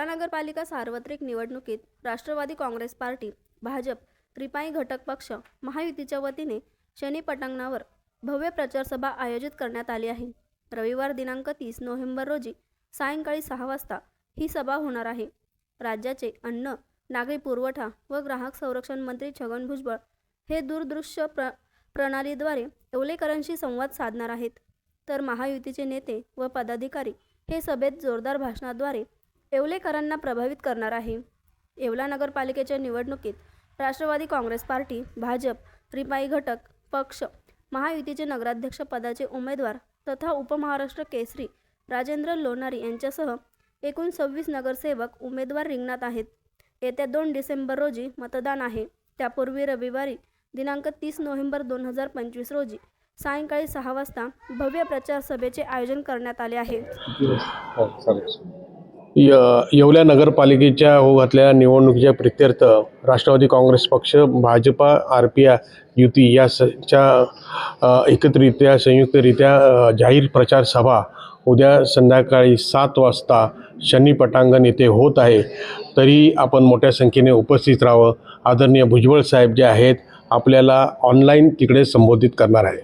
येवला नगरपालिका सार्वत्रिक निवडणुकीत राष्ट्रवादी काँग्रेस पार्टी भाजप रिपाई घटक पक्ष महायुतीच्या वतीने शनी पटांगणावर भव्य प्रचारसभा आयोजित करण्यात आली आहे. रविवार दिनांक तीस नोव्हेंबर रोजी सायंकाळी सहा वाजता ही सभा होणार आहे. राज्याचे अन्न नागरी पुरवठा व ग्राहक संरक्षण मंत्री छगन भुजबळ हे दूरदृश्य प्र प्रणालीद्वारे येवलेकरांशी संवाद साधणार आहेत. तर महायुतीचे नेते व पदाधिकारी हे सभेत जोरदार भाषणाद्वारे येवलेकरांना प्रभावित करणार आहे. येवला नगरपालिकेच्या निवडणुकीत राष्ट्रवादी काँग्रेस पार्टी भाजप रिपाई घटक पक्ष महायुतीचे नगराध्यक्षपदाचे उमेदवार तथा उपमहाराष्ट्र केसरी राजेंद्र लोणारी यांच्यासह एकूण सव्वीस नगरसेवक उमेदवार रिंगणात आहेत. येत्या दोन डिसेंबर रोजी मतदान आहे. त्यापूर्वी रविवारी दिनांक तीस नोव्हेंबर दोन हजार पंचवीस रोजी सायंकाळी सहा वाजता भव्य प्रचार सभेचे आयोजन करण्यात आले आहे. य येवल्या नगरपालिकेच्या घातलेल्या निवडणुकीच्या प्रित्यर्थ राष्ट्रवादी काँग्रेस पक्ष भाजपा आर पी आय युती या सच्या च्या एकत्रित्या संयुक्तरित्या जाहीर प्रचार सभा उद्या संध्याकाळी सात वाजता शनी पटांगण येथे होत आहे. तरी आपण मोठ्या संख्येने उपस्थित राहावं. आदरणीय भुजबळ साहेब जे आहेत आपल्याला ऑनलाईन तिकडे संबोधित करणार आहे